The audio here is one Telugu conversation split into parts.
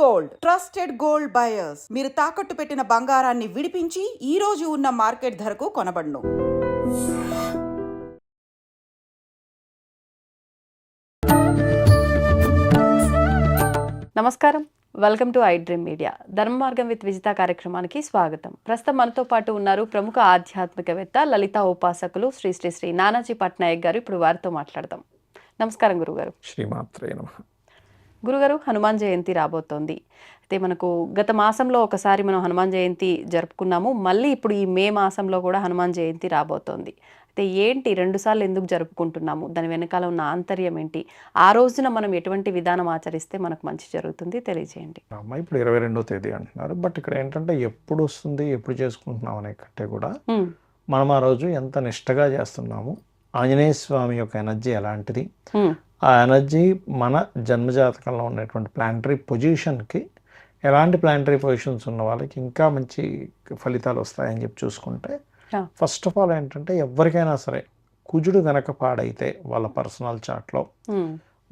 గోల్డ్. Trusted gold buyers. మీరు తాకట్టు పెట్టిన బంగారాన్ని విడిపించి ఈ రోజు ఉన్న మార్కెట్ ధరకు కొనబడును. నమస్కారం. Welcome to I dream media. Dharma Margam with Vijitha కార్యక్రమానికి స్వాగతం. ప్రస్తుతం మనతో పాటు ఉన్నారు ప్రముఖ ఆధ్యాత్మికవేత్త లలిత ఉపాసకులు శ్రీ శ్రీ శ్రీ నానాజీ పట్నాయక్ గారు. ఇప్పుడు వారితో మాట్లాడదాం. నమస్కారం గురుగారు. శ్రీమాత్రే నమ. గురుగారు హనుమాన్ జయంతి రాబోతోంది. అయితే మనకు గత మాసంలో ఒకసారి మనం హనుమాన్ జయంతి జరుపుకున్నాము. మళ్ళీ ఇప్పుడు ఈ మే మాసంలో కూడా హనుమాన్ జయంతి రాబోతోంది. అయితే ఏంటి? రెండుసార్లు ఎందుకు జరుపుకుంటున్నాము? దాని వెనకాల ఉన్న ఆంతర్యం ఏంటి? ఆ రోజున మనం ఎటువంటి విధానం ఆచరిస్తే మనకు మంచి జరుగుతుంది? తెలియజేయండి. అమ్మ ఇప్పుడు ఇరవై రెండో తేదీ అంటున్నారు. బట్ ఇక్కడ ఏంటంటే ఎప్పుడు వస్తుంది ఎప్పుడు చేసుకుంటున్నాం అనే కంటే కూడా మనం ఆ రోజు ఎంత నిష్టగా చేస్తున్నాము. ఆంజనేయ స్వామి యొక్క ఎనర్జీ ఎలాంటిది? ఆ ఎనర్జీ మన జన్మజాతకంలో ఉన్నటువంటి ప్లానటరీ పొజిషన్కి ఎలాంటి ప్లానటరీ పొజిషన్స్ ఉన్న వాళ్ళకి ఇంకా మంచి ఫలితాలు వస్తాయని చెప్పి చూసుకుంటే. ఫస్ట్ ఆఫ్ ఆల్ ఏంటంటే ఎవరికైనా సరే కుజుడు గనక పాడైతే వాళ్ళ పర్సనల్ చాట్లో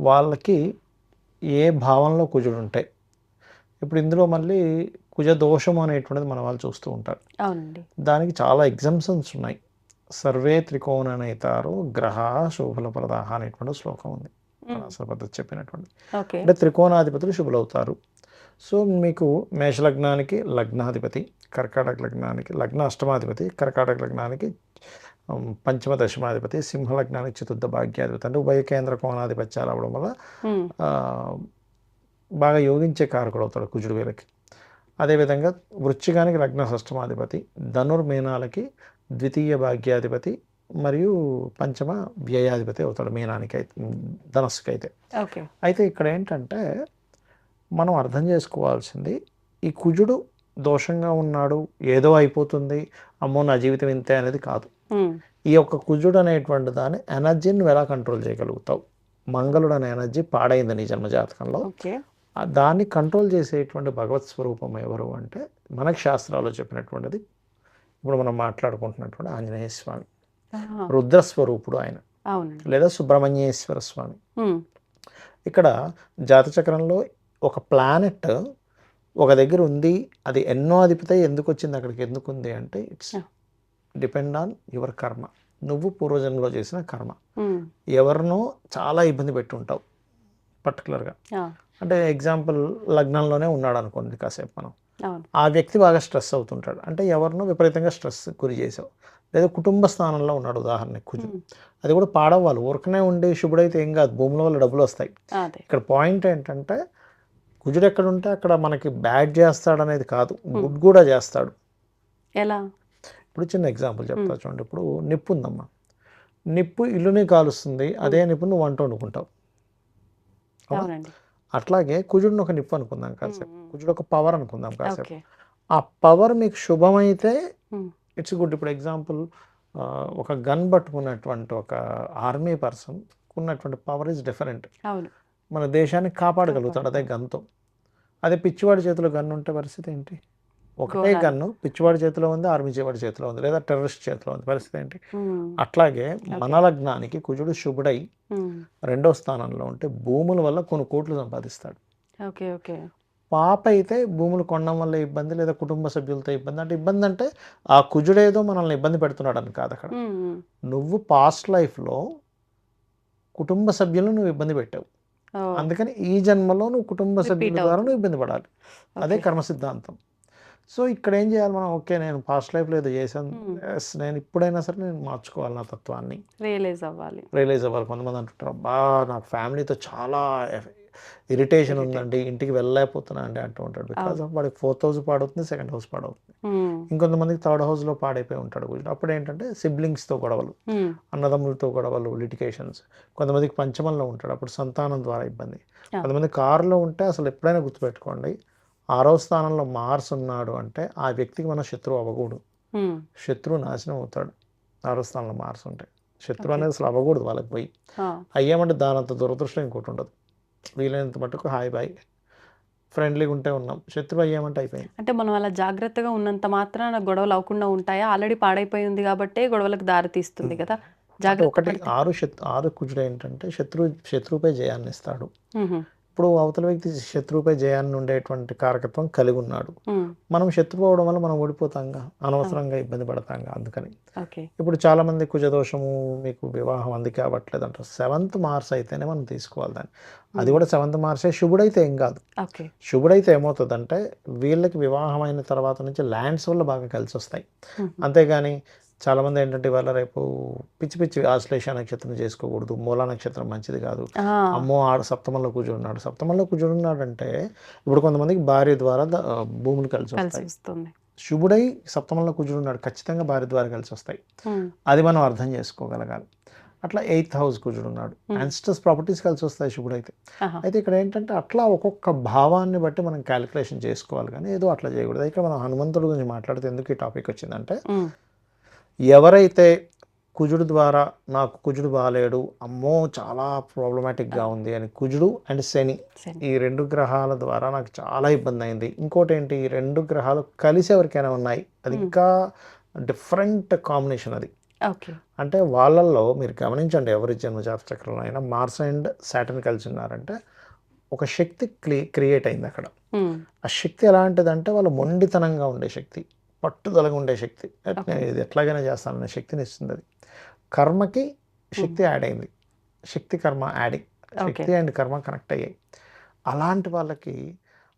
వాళ్ళకి ఏ భావంలో కుజుడు ఉంటాయి ఇప్పుడు ఇందులో మళ్ళీ కుజ దోషం అనేటువంటిది మన వాళ్ళు చూస్తూ ఉంటారు. దానికి చాలా ఎగ్జామ్షన్స్ ఉన్నాయి. సర్వే త్రికోణనేతారు గ్రహ శుభల ప్రదాహ అనేటువంటి శ్లోకం ఉంది. పద్ధతి చెప్పినటువంటి. అంటే త్రికోణాధిపతులు శుభులవుతారు. సో మీకు మేషలగ్నానికి లగ్నాధిపతి కర్కాటక లగ్నానికి లగ్న అష్టమాధిపతి కర్కాటక లగ్నానికి పంచమ దశమాధిపతి సింహ లగ్నానికి చతుర్థ భాగ్యాధిపతి. అంటే ఉభయ కేంద్ర కోణాధిపత్యాలు అవ్వడం వల్ల బాగా యోగించే కారకుడు అవుతాడు కుజుడు వీళ్ళకి. అదేవిధంగా వృశ్చికానికి లగ్న షష్టమాధిపతి ధనుర్మీనాలకి ద్వితీయ భాగ్యాధిపతి మరియు పంచమ వ్యయాధిపతి అవుతాడు మీనానికి అయితే ధనస్సుకి అయితే ఓకే. అయితే ఇక్కడ ఏంటంటే మనం అర్థం చేసుకోవాల్సింది ఈ కుజుడు దోషంగా ఉన్నాడు ఏదో అయిపోతుంది అమ్మో నా జీవితం ఇంతే అనేది కాదు. ఈ యొక్క కుజుడు అనేటువంటి దాని ఎనర్జీని నువ్వు ఎలా కంట్రోల్ చేయగలుగుతావు? మంగళుడు అనే ఎనర్జీ పాడైంది నీ జన్మజాతకంలో ఓకే. ఆ దాన్ని కంట్రోల్ చేసేటువంటి భగవత్ స్వరూపం ఎవరు అంటే మనకు శాస్త్రాల్లో చెప్పినటువంటిది ఇప్పుడు మనం మాట్లాడుకుంటున్నటువంటి ఆంజనేయ స్వామి. రుద్రస్వరూపుడు ఆయన. లేదా సుబ్రహ్మణ్యేశ్వర స్వామి. ఇక్కడ జాతచక్రంలో ఒక ప్లానెట్ ఒక దగ్గర ఉంది అది ఎన్నో అధిపతి ఎందుకు వచ్చింది అక్కడికి ఎందుకు ఉంది అంటే ఇట్స్. డిపెండ్ ఆన్ యువర్ కర్మ. నువ్వు పూర్వజన్మలో చేసిన కర్మ. ఎవరినో చాలా ఇబ్బంది పెట్టి ఉంటావు పర్టికులర్గా. అంటే ఎగ్జాంపుల్ లగ్నంలోనే ఉన్నాడు అనుకోండి కాసేపు మనం. ఆ వ్యక్తి బాగా స్ట్రెస్ అవుతుంటాడు. అంటే ఎవరినో విపరీతంగా స్ట్రెస్ గురి చేసావు. లేదా కుటుంబ స్థానంలో ఉన్నాడు ఉదాహరణకి కుజు అది కూడా పాడవాలి ఊరకనే ఉండి శుభుడైతే ఏం కాదు. భూముల వల్ల డబ్బులు వస్తాయి. ఇక్కడ పాయింట్ ఏంటంటే కుజుడు ఎక్కడ ఉంటే అక్కడ మనకి బ్యాడ్ చేస్తాడు అనేది కాదు గుడ్ కూడా చేస్తాడు. ఎలా? ఇప్పుడు చిన్న ఎగ్జాంపుల్ చెప్తా చూడండి. ఇప్పుడు నిప్పు ఉందమ్మా. నిప్పు ఇల్లుని కాలుస్తుంది. అదే నిప్పు నువ్వు వంట వండుకుంటావు. అట్లాగే కుజుడిని ఒక నిప్పు అనుకుందాం కాసేపు. కుజుడు ఒక పవర్ అనుకుందాం కాసేపు. ఆ పవర్ మీకు శుభమైతే. It's good. ఇప్పుడు ఎగ్జాంపుల్ ఒక గన్ పట్టుకున్నటువంటి ఒక ఆర్మీ పర్సన్ ఉన్నటువంటి పవర్ ఇస్ డిఫరెంట్ మన దేశాన్ని కాపాడగలుగుతాడు అదే గన్తో అదే పిచ్చివాడి చేతిలో గన్ ఉంటే పరిస్థితి ఏంటి? ఒకటే. గన్ను పిచ్చివాడి చేతిలో ఉంది ఆర్మీ చేవాడి చేతిలో ఉంది లేదా టెర్రరిస్ట్ చేతిలో ఉంది. పరిస్థితి ఏంటి? అట్లాగే మన లగ్నానికి కుజుడు శుభుడై రెండో స్థానంలో ఉంటే భూముల వల్ల కొన్ని కోట్లు సంపాదిస్తాడు. Okay okay. పాప అయితే భూములు కొనడం వల్ల ఇబ్బంది లేదా కుటుంబ సభ్యులతో ఇబ్బంది. అంటే ఇబ్బంది అంటే ఆ కుజుడేదో మనల్ని ఇబ్బంది పెడుతున్నాడు అని కాదు అక్కడ. నువ్వు పాస్ట్ లైఫ్లో కుటుంబ సభ్యులను నువ్వు ఇబ్బంది పెట్టావు. అందుకని ఈ జన్మలో నువ్వు కుటుంబ సభ్యుల ద్వారా. నువ్వు ఇబ్బంది పడాలి. అదే. కర్మ సిద్ధాంతం. సో ఇక్కడ ఏం చేయాలి మనం? ఓకే నేను పాస్ట్ లైఫ్లో ఏదో చేశాను. Yes, నేను ఇప్పుడైనా సరే నేను మార్చుకోవాలి నా తత్వాన్ని. రియలైజ్ అవ్వాలి. రియలైజ్ అవ్వాలి. కొంతమంది అంటుంటారు అబ్బా నాకు ఫ్యామిలీతో చాలా ఇరిటేషన్ ఉందండి. ఇంటికి వెళ్ళలేకపోతున్నా అండి అంటూ ఉంటాడు. బికాస్ ఆఫ్ వాడికి ఫోర్త్ హౌస్ పాడవుతుంది సెకండ్ హౌస్ పాడవుతుంది. ఇంకొంతమందికి థర్డ్ హౌస్లో పాడైపోయి ఉంటాడు. అప్పుడు ఏంటంటే సిబ్లింగ్స్తో గొడవలు ఉమ్, అన్నదమ్ములతో గొడవలు లిటికేషన్స్. కొంతమందికి పంచమంలో ఉంటాడు. అప్పుడు సంతానం ద్వారా ఇబ్బంది. కొంతమంది కారులో ఉంటే అసలు ఎప్పుడైనా గుర్తుపెట్టుకోండి ఆరో స్థానంలో మార్స్ ఉన్నాడు అంటే ఆ వ్యక్తికి మన శత్రువు అవ్వకూడదు. శత్రువు నాశనం అవుతాడు. ఆరో స్థానంలో మార్స్ ఉంటే శత్రువు. అనేది అసలు అవ్వకూడదు వాళ్ళకి పోయి. అయ్యామంటే దానంత దురదృష్టం ఇంకోటి ఉండదు. వీలైనంత మటుకు హాయ్ బాయ్. ఫ్రెండ్లీగా ఉంటే ఉన్నాం. శత్రువు అయ్యామంటే అయిపోయింది. అంటే మనం అలా జాగ్రత్తగా ఉన్నంత మాత్రాన గొడవలు అవ్వకుండా ఉంటాయా? ఆల్రెడీ పాడైపోయి ఉంది కాబట్టి గొడవలకు దారి తీస్తుంది కదా. ఒకటి ఆరు శత్ ఆరు కుజుడు ఏంటంటే శత్రు శత్రువుపై జయాన్ని ఇస్తాడు. ఇప్పుడు అవతల వ్యక్తి శత్రువుపై జయాన్ని ఉండేటువంటి కారకత్వం కలిగి ఉన్నాడు. ఉమ్, మనం శత్రువు అవడం వల్ల మనం ఓడిపోతాంగా అనవసరంగా ఇబ్బంది పడతాంగా అందుకని. ఇప్పుడు చాలా మంది కుజదోషము మీకు వివాహం అందుకే అవ్వట్లేదు అంటారు సెవెంత్ మార్స్ అయితేనే మనం తీసుకోవాలి దాన్ని. అది కూడా సెవెంత్ మార్సే శుభుడైతే ఏం కాదు. శుభుడైతే ఏమవుతుందంటే వీళ్ళకి వివాహం అయిన తర్వాత నుంచి ల్యాండ్స్ వల్ల బాగా కలిసి వస్తాయి అంతేగాని చాలామంది ఏంటంటే ఇవాళ రేపు పిచ్చి పిచ్చి ఆశ్లేష నక్షత్రం చేసుకోకూడదు. మూలా నక్షత్రం మంచిది కాదు. అమ్మో ఆడు సప్తమంలో కూర్చున్నాడు సప్తమంలో కూర్చున్నాడు అంటే ఇప్పుడు కొంతమందికి భార్య ద్వారా భూములు కలిసి వస్తాయి. శుభుడై సప్తమంలో కూర్చున్నాడు ఖచ్చితంగా భార్య ద్వారా కలిసి వస్తాయి. అది మనం అర్థం చేసుకోగలగాలి. అట్లా ఎయిత్ హౌస్ కూర్చున్నాడు. యాన్స్టర్స్ ప్రాపర్టీస్ కలిసి వస్తాయి శుభుడైతే. ఆహా, అయితే ఇక్కడ ఏంటంటే అట్లా ఒక్కొక్క భావాన్ని బట్టి మనం క్యాలిక్యులేషన్ చేసుకోవాలి కానీ ఏదో అట్లా చేయకూడదు. ఇక్కడ మనం హనుమంతుడి గురించి మాట్లాడితే ఎందుకు ఈ టాపిక్ వచ్చిందంటే ఎవరైతే కుజుడు ద్వారా నాకు కుజుడు బాగాలేడు అమ్మో చాలా ప్రాబ్లమాటిక్గా ఉంది అని కుజుడు అండ్ శని. ఈ రెండు గ్రహాల ద్వారా నాకు చాలా ఇబ్బంది అయింది ఇంకోటి ఏంటి ఈ రెండు గ్రహాలు కలిసి ఎవరికైనా ఉన్నాయి? అది Hmm. ఇంకా డిఫరెంట్ కాంబినేషన్ అది. అంటే వాళ్ళల్లో మీరు గమనించండి ఎవరి జన్మజాత చక్రంలో అయినా మార్స్ అండ్ సాటర్న్ కలిసి ఉన్నారంటే ఒక శక్తి క్రి క్రియేట్ అయింది అక్కడ. ఉమ్, ఆ శక్తి ఎలాంటిదంటే వాళ్ళు మొండితనంగా ఉండే శక్తి. పట్టుదలగా ఉండే శక్తి. నేను ఇది ఎట్లాగైనా చేస్తాననే శక్తిని ఇస్తుంది. అది కర్మకి శక్తి యాడ్ అయింది. శక్తి కర్మ యాడింగ్ శక్తి అండ్ కర్మ కనెక్ట్ అయ్యాయి. అలాంటి వాళ్ళకి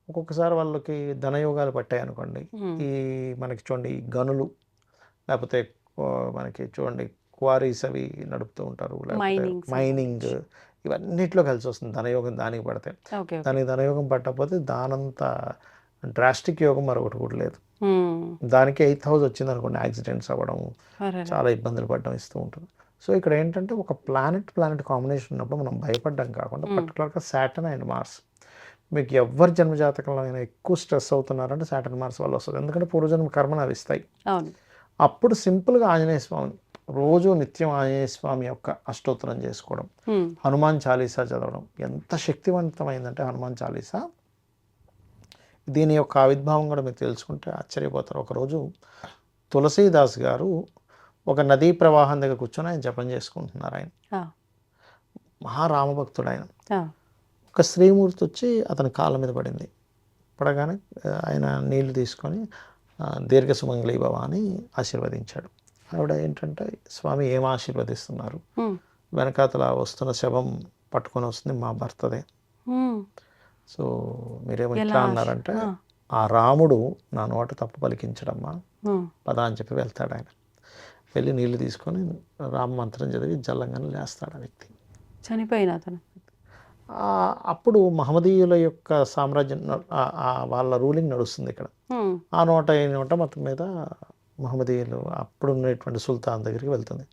ఒక్కొక్కసారి వాళ్ళకి ధనయోగాలు పట్టాయి అనుకోండి. ఉమ్, ఈ మనకి చూడండి ఈ గనులు లేకపోతే మనకి చూడండి క్వారీస్ అవి నడుపుతూ ఉంటారు Mining మైనింగ్ ఇవన్నిట్లో కలిసి వస్తుంది ధనయోగం దానికి పడితే. దానికి ధనయోగం పట్టకపోతే దానంత డ్రాస్టిక్ యోగం మరొకటి కూడా లేదు. దానికి ఎయిత్ హౌస్ వచ్చింది అనుకోండి యాక్సిడెంట్స్ అవ్వడం. చాలా ఇబ్బందులు పడడం ఇస్తూ ఉంటుంది. సో ఇక్కడ ఏంటంటే ఒక ప్లానెట్ ప్లానెట్ కాంబినేషన్ ఉన్నప్పుడు మనం భయపడడం కాకుండా Hmm. పర్టికులర్గా సాటర్న్ అండ్ మార్స్ మీకు ఎవరి జన్మజాతకంలో అయినా ఎక్కువ స్ట్రెస్ అవుతున్నారంటే సాటర్న్ మార్స్ వల్ల వస్తుంది. ఎందుకంటే పూర్వజన్మ కర్మను అవి ఇస్తాయి. అప్పుడు సింపుల్గా ఆంజనేయ స్వామి రోజు నిత్యం ఆంజనేయ స్వామి యొక్క అష్టోత్తరం చేసుకోవడం ఉమ్, హనుమాన్ చాలీసా చదవడం ఎంత శక్తివంతమైందంటే హనుమాన్ చాలీసా దీని యొక్క ఆవిర్భావం కూడా మీరు తెలుసుకుంటే ఆశ్చర్యపోతారు. ఒకరోజు తులసీదాస్ గారు ఒక నదీ ప్రవాహం దగ్గర కూర్చొని ఆయన జపం చేసుకుంటున్నారు ఆయన. మహారామభక్తుడు ఆయన. ఒక స్త్రీమూర్తి వచ్చి అతని కాళ్ళ మీద పడింది. పడగానే ఆయన నీళ్ళు తీసుకొని ఆ, దీర్ఘ సుమంగళి భవ అని ఆశీర్వదించాడు. ఆవిడ ఏంటంటే స్వామి ఏం ఆశీర్వదిస్తున్నారు? వెనకాతల వస్తున్న శవం పట్టుకొని వస్తుంది మా భర్తదే. సో మీరేమో ఇట్లా అన్నారంటే ఆ, రాముడు నా నోట తప్పు పలికించడమ్మా పద అని చెప్పి వెళ్తాడు ఆయన. వెళ్ళి నీళ్ళు తీసుకొని రామ మంత్రం చదివి జల్లంగానే లేస్తాడు ఆ వ్యక్తి. చనిపోయిన అతను. అప్పుడు మహమ్మదీయుల యొక్క సామ్రాజ్యం వాళ్ళ రూలింగ్ నడుస్తుంది ఇక్కడ. ఆ. నోట ఈ నోట మొత్తం మీద మహమ్మదీయులు అప్పుడు ఉన్నటువంటి సుల్తాన్ దగ్గరికి వెళ్తుంది.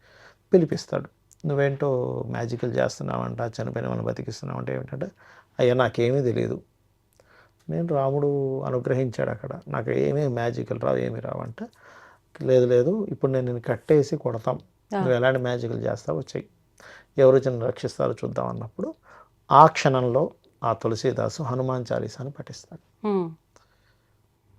పిలిపిస్తాడు నువ్వేంటో మ్యాజికల్ చేస్తున్నావంట చనిపోయిన మనం బతికిస్తున్నావంట ఏమిటంటే అయ్యా నాకేమీ తెలియదు నేను రాముడు అనుగ్రహించాడు అక్కడ. నాకు ఏమీ మ్యాజికల్ రావు ఏమీ రావు అంటే లేదు లేదు ఇప్పుడు నేను నేను కట్టేసి కొడతాం. నువ్వు ఎలాంటి మ్యాజికల్ చేస్తావో చెయ్యి. ఎవరు చిన్న రక్షిస్తారో చూద్దాం అన్నప్పుడు ఆ క్షణంలో ఆ తులసీదాసు హనుమాన్ చాలీసాని పఠిస్తాడు.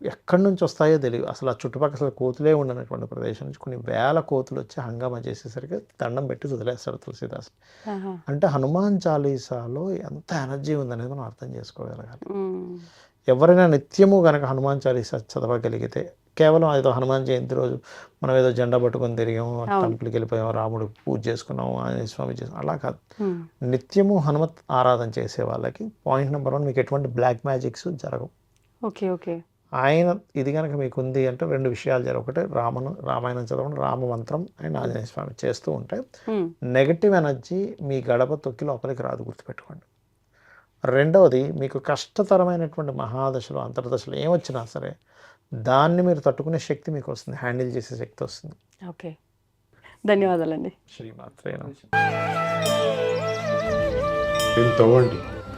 ఎక్కడి నుంచి వస్తాయో తెలియదు. అసలు ఆ చుట్టుపక్కల అసలు కోతులే ఉండనటువంటి ప్రదేశం నుంచి కొన్ని వేల కోతులు వచ్చి హంగామా చేసేసరికి దండం పెట్టి వదిలేస్తాడు తులసీదాస్ అంటే హనుమాన్ చాలీసాలో ఎంత ఎనర్జీ ఉందనేది మనం అర్థం చేసుకోగలగాలి. ఎవరైనా నిత్యము కనుక హనుమాన్ చాలీసా చదవగలిగితే కేవలం ఏదో హనుమాన్ జయంతి రోజు మనం ఏదో జెండా పట్టుకొని తిరిగాము టెంపుల్కి వెళ్ళిపోయాం రాముడు పూజ చేసుకున్నాము ఆంజనేయ స్వామి చేసుకున్నాం అలా కాదు. నిత్యము హనుమత్ ఆరాధన చేసే వాళ్ళకి పాయింట్ నెంబర్ వన్ మీకు ఎటువంటి బ్లాక్ మ్యాజిక్స్ జరగవు. Okay okay. ఆయన ఇది కనుక మీకు ఉంది అంటే రెండు విషయాలు జరగవు. ఒకటి రామను రామాయణం చదవడం రామ మంత్రం అండ్ ఆంజనేయ స్వామి చేస్తూ ఉంటే నెగటివ్ ఎనర్జీ మీ గడప తొక్కి లోపలికి రాదు గుర్తుపెట్టుకోండి. రెండవది మీకు కష్టతరమైనటువంటి మహాదశలు అంతర్దశలు ఏమొచ్చినా సరే దాన్ని మీరు తట్టుకునే శక్తి మీకు వస్తుంది హ్యాండిల్ చేసే శక్తి వస్తుంది. ఓకే. ధన్యవాదాలండి. శ్రీమాత్రేన దీన్ని తవ్వండి.